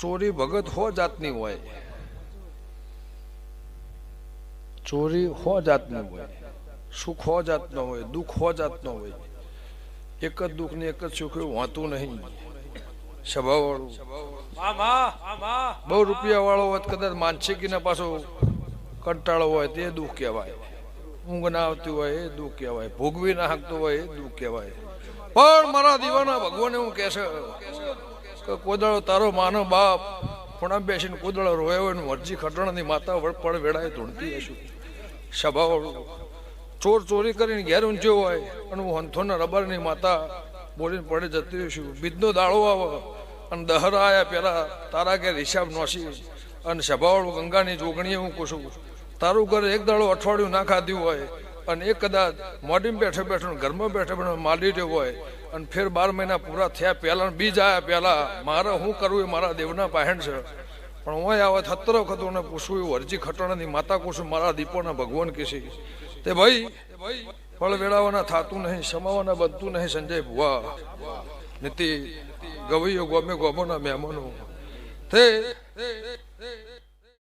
ચોરી ભગત હો જાતની હોય. ચોરી હો જાતની હોય. સુખ હો જાતનો હોય, દુઃખ હો જાતનો હોય. એક જ દુઃખ ને એક જ સુખ એવું હોતું નહીં. સ્વભાવવાળું બહુ રૂપિયા વાળો હોય કદાચ માનસિકીના પાછો કંટાળો હોય તે દુઃખ કહેવાય. ઊંઘ ના આવતી હોય એ દુઃખ કહેવાય. ભોગવી ના હાંકતું હોય એ દુઃખ કહેવાય. પણ મારા દીવાના ભગવાન એવું કહે છે કે કોદળો તારો માનો બાપ. ખૂણા બેસીને કોદળો રોયો હોય મરજી ખટણાની માતા વડપણ વેળાએ ધૂણતી હશું. સ્વભાવવાળું ચોર ચોરી કરીને ઘેર ઊંચ્યો હોય અને હું હંથોના રબરની માતા બોલીને પડે જતી હશું બીજનો દાળો આવે. અને દહરા આયા પેલા તારા ઘેર હિસાબ નોસી. અને સભાવાળું ગંગાની જોગણીએ હું પૂછું, તારું ઘર એક દાડો અઠવાડિયું ના ખાધ્યું હોય. અને એક કદાચ મોડીમાં બેઠે બેઠો, ઘરમાં બેઠે બેઠો માલી રહ્યો હોય અને ફેર બાર મહિના પૂરા થયા પહેલા બીજ આવ્યા પહેલા, મારે શું કરવું એ મારા દેવના પાહેણ છે. પણ હું આવે સત્તર વખત ને પૂછવું એવું અરજી ખટણાની માતા કુશું મારા દીપોના ભગવાન કે છે? તે ભાઈ, ફળ વેળાવાના થાતું નહીં, સમાવાના બનતું નહીં, સંજય ભુવા. નીતિ ગવૈયો ગોમે ગોમોના મહેમાનો. તે